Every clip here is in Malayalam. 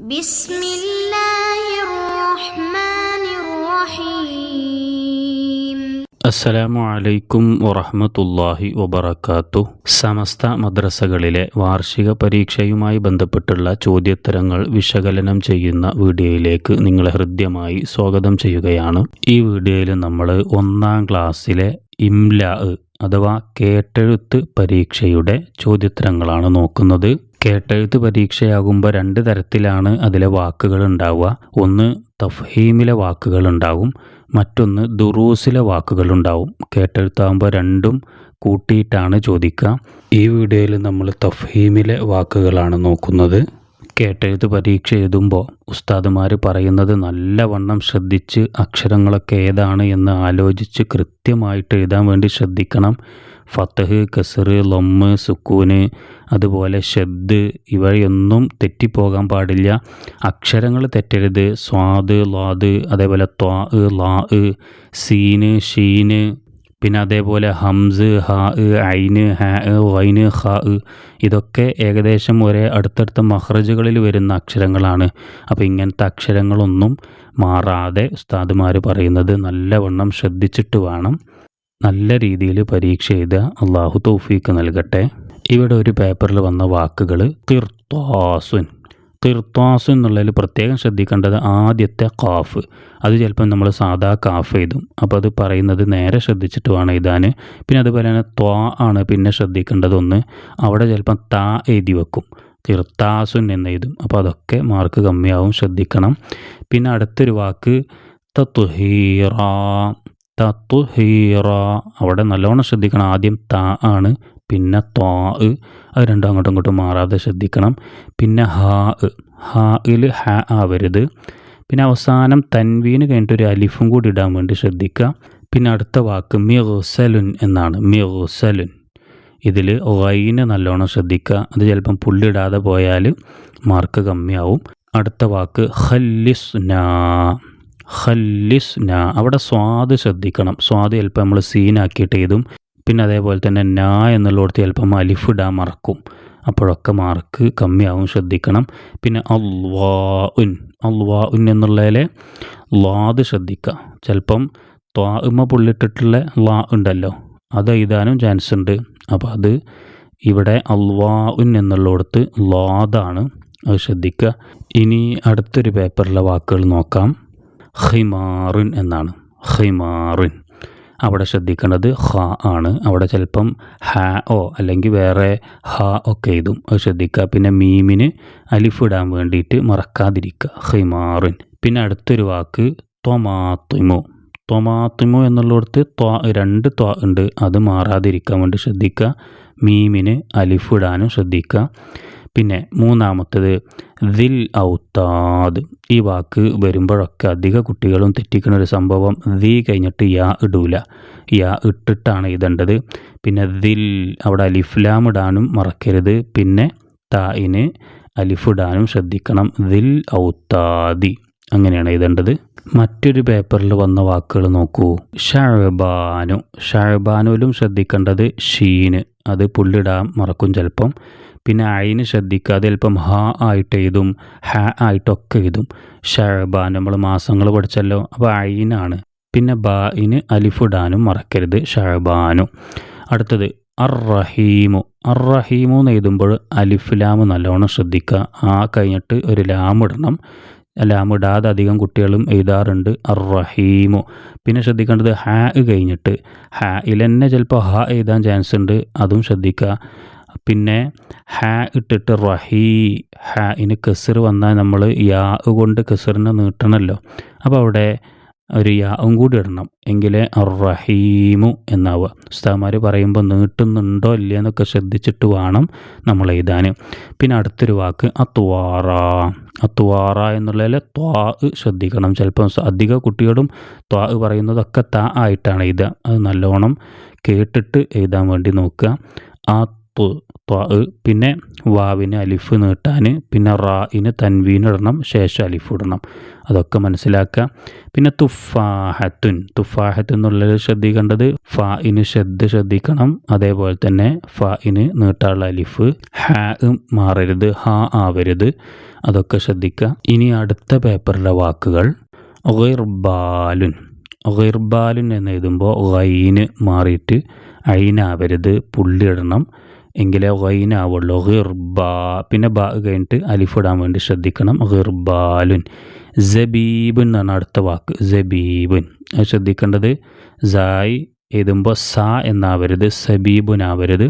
بسم الله الرحمن الرحيم അസ്സലാമു അലൈക്കും വറഹ്മത്തുള്ളാഹി വബറകാത്തു സമസ്ത മദ്രസകളിലെ വാർഷിക പരീക്ഷയുമായി ബന്ധപ്പെട്ടുള്ള ചോദ്യോത്തരങ്ങൾ വിശകലനം ചെയ്യുന്ന വീഡിയോയിലേക്ക് നിങ്ങളെ ഹൃദ്യമായി സ്വാഗതം ചെയ്യുകയാണ് ഈ വീഡിയോയിൽ നമ്മൾ ഒന്നാം ക്ലാസ്സിലെ ഇംല അഥവാ കേട്ടെഴുത്ത് പരീക്ഷയുടെ ചോദ്യോത്തരങ്ങളാണ് നോക്കുന്നത് കേട്ടെഴുത്ത് പരീക്ഷയാകുമ്പോൾ രണ്ട് തരത്തിലാണ് അതിലെ വാക്കുകൾ ഉണ്ടാവുക ഒന്ന് തഫ്ഹീമിലെ വാക്കുകൾ ഉണ്ടാവും മറ്റൊന്ന് ദുറൂസിലെ വാക്കുകൾ ഉണ്ടാവും കേട്ടെഴുത്താകുമ്പോൾ രണ്ടും കൂട്ടിയിട്ടാണ് ചോദിക്കുക. ഈ വീഡിയോയിൽ നമ്മൾ തഫ്ഹീമിലെ വാക്കുകളാണ് നോക്കുന്നത്. കേട്ടെഴുത്ത് പരീക്ഷ എഴുതുമ്പോൾ ഉസ്താദുമാർ പറയുന്നത് നല്ലവണ്ണം ശ്രദ്ധിച്ച് അക്ഷരങ്ങളൊക്കെ ഏതാണ് എന്ന് ആലോചിച്ച് കൃത്യമായിട്ട് എഴുതാൻ വേണ്ടി ശ്രദ്ധിക്കണം. ഫത്തഹ് കസറ് ലൊമ്മ് സുക്കൂന് അതുപോലെ ഷെദ് ഇവയൊന്നും തെറ്റിപ്പോകാൻ പാടില്ല. അക്ഷരങ്ങൾ തെറ്റരുത്. സ്വാദ് ലാദ് അതേപോലെ ത്വാ ലാ സീന് ഷീന് പിന്നെ അതേപോലെ ഹംസ് ഹ ഐന് ഹ വൈന് ഹ ഇതൊക്കെ ഏകദേശം ഒരേ അടുത്തടുത്ത മഹ്റജുകളിൽ വരുന്ന അക്ഷരങ്ങളാണ്. അപ്പോൾ ഇങ്ങനത്തെ അക്ഷരങ്ങളൊന്നും മാറാതെ ഉസ്താദുമാർ പറയുന്നത് നല്ലവണ്ണം ശ്രദ്ധിച്ചിട്ട് വേണം. നല്ല രീതിയിൽ പരീക്ഷ എഴുതുക. അള്ളാഹു തൗഫീക്ക് നൽകട്ടെ. ഇവിടെ ഒരു പേപ്പറിൽ വന്ന വാക്കുകൾ തിർത്താസുൻ തിർത്താസ് എന്നുള്ളതിൽ പ്രത്യേകം ശ്രദ്ധിക്കേണ്ടത് ആദ്യത്തെ കാഫ് അത് ചിലപ്പം നമ്മൾ സാധാ കാഫ് എഴുതും. അപ്പോൾ അത് പറയുന്നത് നേരെ ശ്രദ്ധിച്ചിട്ട് വേണം എഴുതാൻ. പിന്നെ അതുപോലെ തന്നെ ത്വാ ആണ് പിന്നെ ശ്രദ്ധിക്കേണ്ടതൊന്ന് അവിടെ ചിലപ്പം താ എഴുതി വെക്കും. തിർത്താസുൻ എന്ന് എഴുതും. അപ്പോൾ അതൊക്കെ മാർക്ക് കമ്മിയാവും. ശ്രദ്ധിക്കണം. പിന്നെ അടുത്തൊരു വാക്ക് തത്തുഹീറ തത്തുഹീറ. അവിടെ നല്ലോണം ശ്രദ്ധിക്കണം. ആദ്യം ത ആണ് പിന്നെ ത്വാ. അത് രണ്ടും അങ്ങോട്ടും ഇങ്ങോട്ടും മാറാതെ ശ്രദ്ധിക്കണം. പിന്നെ ഹാ. ഹായിൽ ഹ ആവരുത്. പിന്നെ അവസാനം തൻവീന് കഴിഞ്ഞിട്ട് ഒരു അലിഫും കൂടി ഇടാൻ വേണ്ടി ശ്രദ്ധിക്കുക. പിന്നെ അടുത്ത വാക്ക് മിർസലുൻ എന്നാണ്. മിർസലുൻ ഇതിൽ വൈന് നല്ലോണം ശ്രദ്ധിക്കുക. അത് ചിലപ്പം പുള്ളിടാതെ പോയാൽ മാർക്ക് കമ്മിയാവും. അടുത്ത വാക്ക് ഹല്ലിസ്നാ ഹല്ലിസ്ന അവിടെ സ്വാദ് ശ്രദ്ധിക്കണം. സ്വാദ് ചിലപ്പോൾ നമ്മൾ സീനാക്കിയിട്ട് എഴുതും. പിന്നെ അതേപോലെ തന്നെ നാ എന്നുള്ളിടത്ത് ചിലപ്പം അലിഫ് ഇടാൻ മറക്കും. അപ്പോഴൊക്കെ മാർക്ക് കമ്മിയാവും ശ്രദ്ധിക്കണം. പിന്നെ അൽവാ ഉൻ അൽവാ ഉൻ എന്നുള്ളതിലെ ലാദ് ശ്രദ്ധിക്കുക ചിലപ്പം ത്വാമ പുള്ളിട്ടിട്ടുള്ള ലാ ഉണ്ടല്ലോ. അത് എഴുതാനും ചാൻസ് ഉണ്ട്. അപ്പോൾ അത് ഇവിടെ അൽവാ ഉൻ എന്നുള്ളടത്ത് ലാദാണ്. അത് ശ്രദ്ധിക്കുക ഇനി അടുത്തൊരു പേപ്പറിലെ വാക്കുകൾ നോക്കാം. ഹിമാറിൻ എന്നാണ്. ഹിമാറിൻ അവിടെ ശ്രദ്ധിക്കേണ്ടത് ഹ ആണ്. അവിടെ ചിലപ്പം ഹ ഓ അല്ലെങ്കിൽ വേറെ ഹ ഒക്കെ ഇതും അത് ശ്രദ്ധിക്കുക. പിന്നെ മീമിന് അലിഫ് ഇടാൻ വേണ്ടിയിട്ട് മറക്കാതിരിക്കുക. ഹിമാറിൻ പിന്നെ അടുത്തൊരു വാക്ക് തൊമാത്തിമോ. തൊമാത്തിമോ എന്നുള്ളിടത്ത് ത്വ രണ്ട് ത്വ ഉണ്ട്. അത് മാറാതിരിക്കാൻ വേണ്ടി ശ്രദ്ധിക്കുക. മീമിന് അലിഫ് ഇടാനും ശ്രദ്ധിക്കുക. പിന്നെ മൂന്നാമത്തത് ദിൽ ഔത്താദ്. ഈ വാക്ക് വരുമ്പോഴൊക്കെ അധിക കുട്ടികളും തെറ്റിക്കുന്ന ഒരു സംഭവം ദി കഴിഞ്ഞിട്ട് യാ ഇടൂല. യാ ഇട്ടിട്ടാണ് എഴുതേണ്ടത് പിന്നെ ദിൽ അവിടെ അലിഫ്ലാം ഇടാനും മറക്കരുത്. പിന്നെ തായിന് അലിഫ് ഇടാനും ശ്രദ്ധിക്കണം. ദിൽ ഔത്താദി. അങ്ങനെയാണ് എഴുതേണ്ടത് മറ്റൊരു പേപ്പറിൽ വന്ന വാക്കുകൾ നോക്കൂ. ഷഴബാനു. ഷഴബാനുവിലും ശ്രദ്ധിക്കേണ്ടത് ഷീന്. അത് പുള്ളിടാൻ മറക്കും ചിലപ്പം. പിന്നെ അയിന് ശ്രദ്ധിക്കാതെ അല്പം ഹ ആയിട്ട് എഴുതും ഹ ആയിട്ടൊക്കെ എഴുതും. ഷഴബാൻ നമ്മൾ മാസങ്ങൾ പഠിച്ചല്ലോ അപ്പോൾ അയിനാണ് പിന്നെ ബായിന് അലിഫിടാനും മറക്കരുത് ഷഴബാനു അടുത്തത് അർ റഹീമു അർ റഹീമു എന്ന് എഴുതുമ്പോൾ അലിഫ്ലാമ് നല്ലോണം ശ്രദ്ധിക്കുക. ആ കഴിഞ്ഞിട്ട് ഒരു ലാം ഇടണം. ലാം അധികം കുട്ടികളും എഴുതാറുണ്ട് അർ റഹീമു പിന്നെ ശ്രദ്ധിക്കേണ്ടത് ഹാ കഴിഞ്ഞിട്ട്. ഹാ ഇലെന്നെ ചിലപ്പോൾ ഹ എഴുതാൻ ചാൻസ് ഉണ്ട് അതും ശ്രദ്ധിക്കുക. പിന്നെ ഹാ ഇട്ടിട്ട് റഹീ ഹാ ഇന് കെസർ വന്നാൽ നമ്മൾ യാ കൊണ്ട് കെസറിനെ നീട്ടണമല്ലോ അപ്പോൾ അവിടെ ഒരു യാവും കൂടി ഇടണം. എങ്കിലേ റഹീമു എന്നാവുക. ഉസ്താമാർ പറയുമ്പോൾ നീട്ടുന്നുണ്ടോ ഇല്ല എന്നൊക്കെ ശ്രദ്ധിച്ചിട്ട് വേണം നമ്മൾ എഴുതാൻ. പിന്നെ അടുത്തൊരു വാക്ക് അത്വാറ. അത്വാറ എന്നുള്ളതിൽ ത്വാ ശ്രദ്ധിക്കണം. ചിലപ്പം അധിക കുട്ടികളും ത്വാ പറയുന്നതൊക്കെ ത ആയിട്ടാണ് എഴുതുക. അത് നല്ലോണം കേട്ടിട്ട് എഴുതാൻ വേണ്ടി നോക്കുക. ആ ത്വ ത്വ പിന്നെ വാവിന് അലിഫ് നീട്ടാൻ പിന്നെ റായിന് തൻവീൻ ഇടണം ശേഷം അലിഫ് ഇടണം അതൊക്കെ മനസ്സിലാക്കുക. പിന്നെ തുഫാഹത്തുൻ. തുഫാഹത്ത് എന്നുള്ളത് ശ്രദ്ധിക്കേണ്ടത് ഫായിന് ശ്രദ്ധ ശ്രദ്ധിക്കണം. അതേപോലെ തന്നെ ഫായിന് നീട്ടാനുള്ള അലിഫ്. ഹാ മാറരുത്. ഹാ ആവരുത്. അതൊക്കെ ശ്രദ്ധിക്കുക. ഇനി അടുത്ത പേപ്പറിലെ വാക്കുകൾ. ഗിർബാലുൻ. ഗിർബാലുൻ എന്ന് എഴുതുമ്പോൾ ഗൈന് മാറിയിട്ട് അയിനാവരുത് പുള്ളിയിടണം. എങ്കിലേ ഗൈനാവുള്ളൂ ഗിർബാ. പിന്നെ ബാ കഴിഞ്ഞിട്ട് അലിഫിടാൻ വേണ്ടി ശ്രദ്ധിക്കണം. ഗിർബാലുൻ. ജബീബുൻ എന്നാണ് അടുത്ത വാക്ക്. ജബീബുൻ അത് ശ്രദ്ധിക്കേണ്ടത് സായ് എഴുതുമ്പോൾ സ എന്നാവരുത്. സബീബുൻ ആവരുത്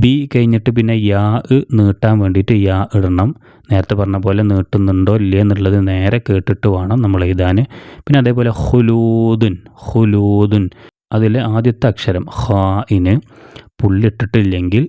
ബി കഴിഞ്ഞിട്ട് പിന്നെ യാ നീട്ടാൻ വേണ്ടിയിട്ട് യാ ഇടണം. നേരത്തെ പറഞ്ഞ പോലെ നീട്ടുന്നുണ്ടോ ഇല്ലേ എന്നുള്ളത് നേരെ കേട്ടിട്ട് വേണം നമ്മൾ എഴുതാൻ. പിന്നെ അതേപോലെ ഹുലൂദുൻ. ഹുലൂദുൻ. അതിലെ ആദ്യത്തെ അക്ഷരം ഹായിന് പുള്ളിട്ടിട്ടില്ലെങ്കിൽ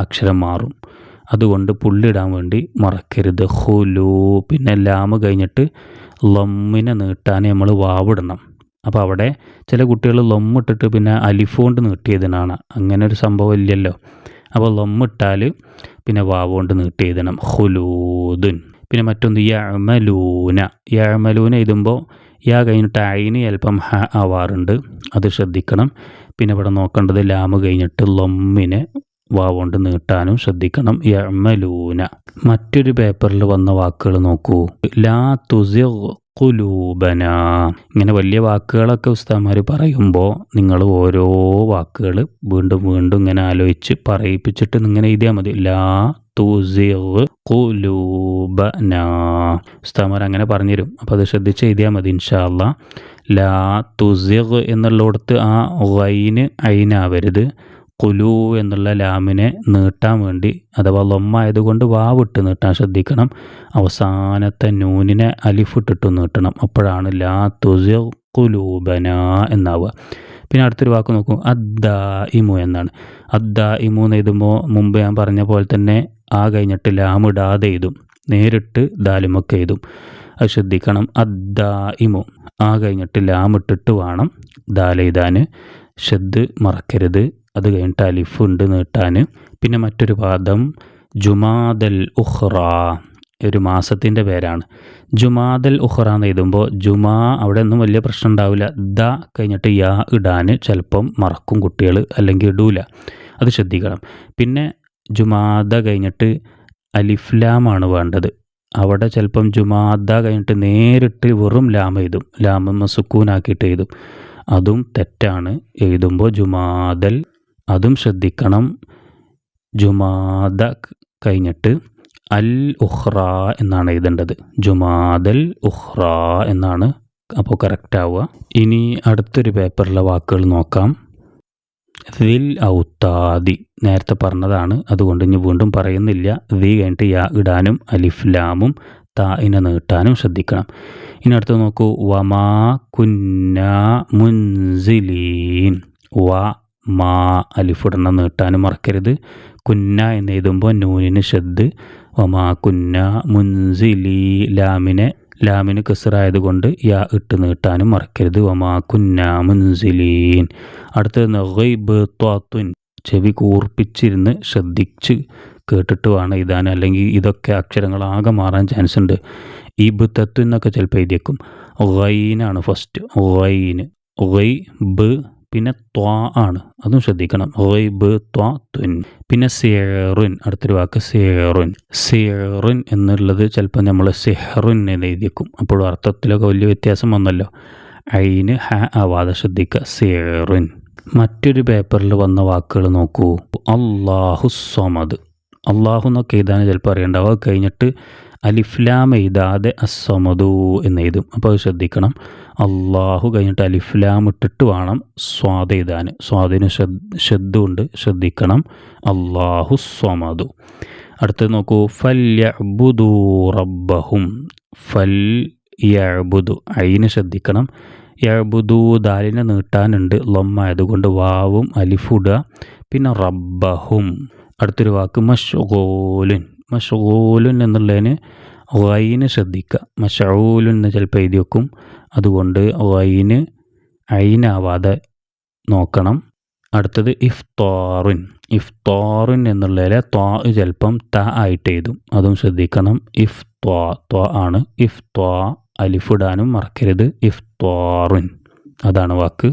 അക്ഷരം മാറും. അതുകൊണ്ട് പുള്ളിടാൻ വേണ്ടി മറക്കരുത്. ഹുലൂ. പിന്നെ ലാമ് കഴിഞ്ഞിട്ട് ലമ്മിനെ നീട്ടാൻ നമ്മൾ വാവിടണം. അപ്പോൾ അവിടെ ചില കുട്ടികൾ ലൊമ്മിട്ടിട്ട് പിന്നെ അലിഫോണ്ട് നീട്ടിയതിനാണ്. അങ്ങനെ ഒരു സംഭവം ഇല്ലല്ലോ. അപ്പോൾ ലൊമ്മിട്ടാൽ പിന്നെ വാവുകൊണ്ട് നീട്ടിയതിനം. ഹുലൂദുൻ. പിന്നെ മറ്റൊന്ന് യമലൂന യമലൂന എഴുതുമ്പോൾ യാ കഴിഞ്ഞിട്ട് അയിന് അല്പം ഹ ആവാറുണ്ട്. അത് ശ്രദ്ധിക്കണം. പിന്നെ ഇവിടെ നോക്കേണ്ടത് ലാമ് കഴിഞ്ഞിട്ട് ലൊമ്മിനെ വാവുകൊണ്ട് നീട്ടാനും ശ്രദ്ധിക്കണം. യമലൂന മറ്റൊരു പേപ്പറിൽ വന്ന വാക്കുകൾ നോക്കൂ. ലാ തുസി കുലൂബന ഇങ്ങനെ വലിയ വാക്കുകളൊക്കെ ഉസ്താമാർ പറയുമ്പോൾ നിങ്ങൾ ഓരോ വാക്കുകൾ വീണ്ടും വീണ്ടും ഇങ്ങനെ ആലോചിച്ച് പറയിപ്പിച്ചിട്ട് ഇങ്ങനെ എഴുതിയാൽ മതി. ലാ തുസിഗ് കുലൂബന ഉസ്താമാർ അങ്ങനെ പറഞ്ഞുതരും. അപ്പോൾ അത് ശ്രദ്ധിച്ച് എഴുതിയാൽ മതി ഇൻഷാല്ല ലാ തുസിഗ് എന്നുള്ളിടത്ത് ആ വൈന് അയിനാവരുത്. കുലു എന്നുള്ള ലാമിനെ നീട്ടാൻ വേണ്ടി അഥവാ ലൊമ്മായതുകൊണ്ട് വാവിട്ട് നീട്ടാൻ ശ്രദ്ധിക്കണം. അവസാനത്തെ നൂനിനെ അലിഫിട്ടിട്ട് നീട്ടണം. അപ്പോഴാണ് ലാ തുസിർ കുലൂബന എന്നാവുക. പിന്നെ അടുത്തൊരു വാക്ക് നോക്കൂ. അദ്ദാ ഇമു എന്നാണ്. അദ്ദാ ഇമു എന്ന് എഴുതുമ്പോൾ മുമ്പ് ഞാൻ പറഞ്ഞ പോലെ തന്നെ ആ കഴിഞ്ഞിട്ട് ലാമിടാതെ എഴുതും. നേരിട്ട് ദാലുമൊക്കെ എഴുതും അത് ശ്രദ്ധിക്കണം. അദ്ദാ ഇമു ആ കഴിഞ്ഞിട്ട് ലാമിട്ടിട്ട് വേണം ദാലെഴുതാൻ ഷെദ് മറക്കരുത്. അത് കഴിഞ്ഞിട്ട് അലിഫ് ഉണ്ട് നീട്ടാൻ പിന്നെ മറ്റൊരു പാദം ജുമാദൽ ഉഹ്റ ഒരു മാസത്തിന്റെ പേരാണ്. ജുമാദൽ ഉഹ്റ എന്ന് എഴുതുമ്പോൾ ജുമാ അവിടെ ഒന്നും വലിയ പ്രശ്നം ഉണ്ടാവില്ല. ദ കഴിഞ്ഞിട്ട് യാ ഇടാൻ ചിലപ്പം മറക്കും കുട്ടികൾ അല്ലെങ്കിൽ ഇടൂല. അത് ശ്രദ്ധിക്കണം. പിന്നെ ജുമാദ കഴിഞ്ഞിട്ട് അലിഫ്ലാമാണ് വേണ്ടത്. അവിടെ ചിലപ്പം ജുമാദ കഴിഞ്ഞിട്ട് നേരിട്ട് വെറും ലാം എഴുതും. ലാമ സുക്കൂനാക്കിയിട്ട് എഴുതും. അതും തെറ്റാണ്. എഴുതുമ്പോൾ ജുമാദൽ അതും ശ്രദ്ധിക്കണം. ജുമാദ കഴിഞ്ഞിട്ട് അൽ ഉഹ്റ എന്നാണ് എഴുതേണ്ടത്. ജുമാദൽ ഉഹ്റ എന്നാണ്. അപ്പോൾ കറക്റ്റ് ആവുക. ഇനി അടുത്തൊരു പേപ്പറിലെ വാക്കുകൾ നോക്കാം. ദിൽ ഔത്താദി. നേരത്തെ പറഞ്ഞതാണ്. അതുകൊണ്ട് ഇനി വീണ്ടും പറയുന്നില്ല. ദി കഴിഞ്ഞിട്ട് യാ ഇടാനും അലിഫ് ലാമും തായിനെ നീട്ടാനും ശ്രദ്ധിക്കണം. ഇനി അടുത്ത് നോക്കൂ. വമാ കുന്ന മുൻസിലീൻ. വ മാ അലിഫിടണം നീട്ടാനും മറക്കരുത്. കുന്ന എന്ന് എഴുതുമ്പോൾ നൂനിന് ഷദ്. വമാ കുന്ന മുൻസിലി ലാമിനെ ലാമിന് കസറായതുകൊണ്ട് യാ ഇട്ട് നീട്ടാനും മറക്കരുത്. വമാ കുന്ന അടുത്തത് ഗൈബ് ത്വാത്തുൻ. ചെവി കൂർപ്പിച്ചിരുന്ന് ശ്രദ്ധിച്ച് കേട്ടിട്ട് വേണം ഇതാൻ അല്ലെങ്കിൽ ഇതൊക്കെ അക്ഷരങ്ങൾ ആകെ മാറാൻ ചാൻസ് ഉണ്ട് ഈ ബുത്തത്തു എന്നൊക്കെ ചിലപ്പോൾ എഴുതിയേക്കും. ഗൈനാണ് ഫസ്റ്റ് ഗൈന്. ഗൈ ബ് പിന്നെ ത്വാ ആണ്. അതും ശ്രദ്ധിക്കണം. റൈബ് ത്വാ തുൻ. പിന്നെ സേറുൻ. അടുത്തൊരു വാക്ക് സേറുൻ. സേറുൻ എന്നുള്ളത് ചിലപ്പോൾ നമ്മൾ സെഹറുൻ എന്ന് എഴുതിക്കും അപ്പോൾ അർത്ഥത്തിലൊക്കെ വലിയ വ്യത്യാസം വന്നല്ലോ. അയിന് ഹ ആവാതെ ശ്രദ്ധിക്കുക. സേറുൻ. മറ്റൊരു പേപ്പറിൽ വന്ന വാക്കുകൾ നോക്കൂ. അള്ളാഹു സ്വമദ് അള്ളാഹു എന്നൊക്കെ എഴുതാൻ ചിലപ്പോൾ അറിയണ്ടാവുക കഴിഞ്ഞിട്ട് അലിഫ്ലാം എഴുതാതെ അസ്വമദു എന്ന് എഴുതും. അപ്പോൾ അത് ശ്രദ്ധിക്കണം. അള്ളാഹു കഴിഞ്ഞിട്ട് അലിഫ്ലാം ഇട്ടിട്ട് വേണം സ്വാദ് എഴുതാൻ. സ്വാദിന് ശ്രദ്ധുണ്ട് ശ്രദ്ധിക്കണം. അള്ളാഹു സ്വമതു അടുത്തത് നോക്കൂ. ഫല്യബുദു റബ്ബഹും. ഫൽ യബുദു അയിന് ശ്രദ്ധിക്കണം. യബുദു ദാലിനെ നീട്ടാനുണ്ട്. ലൊമ്മ ആയതുകൊണ്ട് വാവും അലിഫുട. പിന്നെ റബ്ബഹും. അടുത്തൊരു വാക്ക് മഷൂലുൻ മഷൂലുൻ എന്നുള്ളതിന് വൈന് ശ്രദ്ധിക്കുക. മഷൂലുൻ എന്ന് ചിലപ്പോൾ എഴുതി വെക്കും. അതുകൊണ്ട് വൈന് അയിനാവാതെ നോക്കണം. അടുത്തത് ഇഫ്താറുൻ. ഇഫ്താറുൻ എന്നുള്ളതിലെ ത്വാ ചിലപ്പം ത ആയിട്ട് എഴുതും. അതും ശ്രദ്ധിക്കണം. ഇഫ് ത്വാ ത്വാ ആണ്. ഇഫ് ത്വാ അലിഫിടാനും മറക്കരുത്. ഇഫ്താറുൻ അതാണ് വാക്ക്.